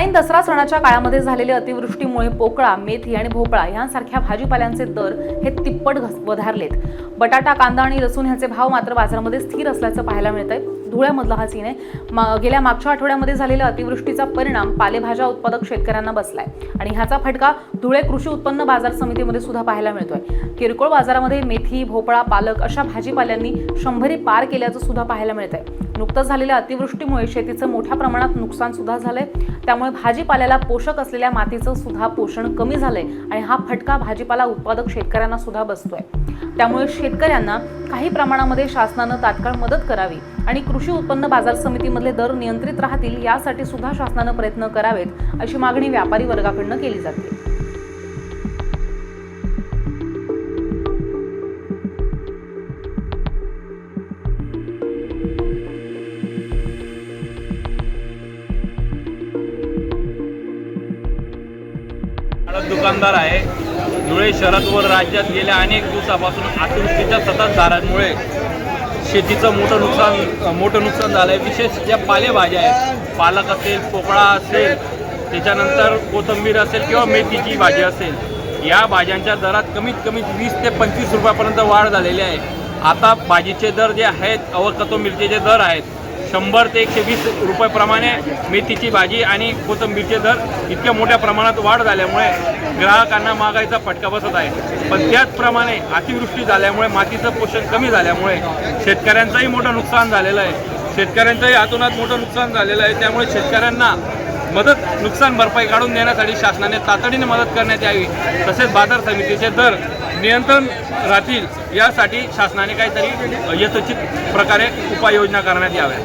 ऐन दसरा सणाच्या काळामध्ये झालेल्या अतिवृष्टीमुळे पोकळा मेथी आणि भोपळा यांसारख्या भाजीपाल्यांचे दर हे तिप्पट घस- वधारलेत. बटाटा कांदा आणि लसूण ह्याचे भाव मात्र बाजारामध्ये स्थिर असल्याचं पाहायला मिळत आहे धुळ्यामधला हा सीन आहे. मा- गेल्या मागच्या आठवड्यामध्ये झालेल्या अतिवृष्टीचा परिणाम पालेभाज्या उत्पादक शेतकऱ्यांना बसलाय. आणि ह्याचा फटका धुळे कृषी उत्पन्न बाजार समितीमध्ये सुद्धा पाहायला मिळतोय. किरकोळ बाजारामध्ये मेथी भोपळा पालक अशा भाजीपाल्यांनी शंभरी पार केल्याचं सुद्धा पाहायला मिळत आहे नुकतंच झालेल्या अतिवृष्टीमुळे शेतीचं मोठ्या प्रमाणात नुकसान सुद्धा झालंय. त्यामुळे भाजीपाल्याला पोषक असलेल्या मातीचं सुद्धा पोषण कमी झालंय आणि हा फटका भाजीपाला उत्पादक शेतकऱ्यांना सुद्धा बसतोय. त्यामुळे शेतकऱ्यांना काही प्रमाणामध्ये शासनानं तात्काळ मदत करावी आणि कृषी उत्पन्न बाजार समितीमधले दर नियंत्रित राहतील यासाठी सुद्धा शासनानं प्रयत्न करावेत अशी मागणी व्यापारी वर्गाकडनं केली जाते. दुकानदार आहे. धुळे शहरात व राज्यात गेल्या अनेक दिवसापासून अतिवृष्टीच्या सततधारांमुळे शेतीचं मोठं नुकसान मोठं नुकसान झालं आहे विशेष ज्या पालेभाज्या आहेत पालक असेल पोकळा असेल त्याच्यानंतर कोथिंबीर असेल किंवा मेथीची भाजी असेल या भाज्यांच्या दरात कमीत कमी वीस ते पंचवीस रुपयापर्यंत वाढ झालेली आहे. आता भाजीचे दर जे आहेत अव मिरचीचे दर आहेत शंभर ते एकशे वीस रुपयाप्रमाणे मेथीची भाजी आणि कोथिंबीरचे दर इतक्या मोठ्या प्रमाणात वाढ झाल्यामुळे ग्राहकांना महागाईचा फटका बसत आहे. पण त्याचप्रमाणे अतिवृष्टी झाल्यामुळे मातीचं पोषण कमी झाल्यामुळे शेतकऱ्यांचंही मोठं नुकसान झालेलं आहे. शेतकऱ्यांचंही हातोनात मोठं नुकसान झालेलं आहे. त्यामुळे शेतकऱ्यांना मदत नुकसान भरपाई काढून देण्यासाठी शासनाने तातडीने मदत करण्यात यावी. तसेच बाजार समितीचे दर नियंत्रण राहतील यासाठी शासनाने काहीतरी यथोचित प्रकारे उपाययोजना करण्यात याव्या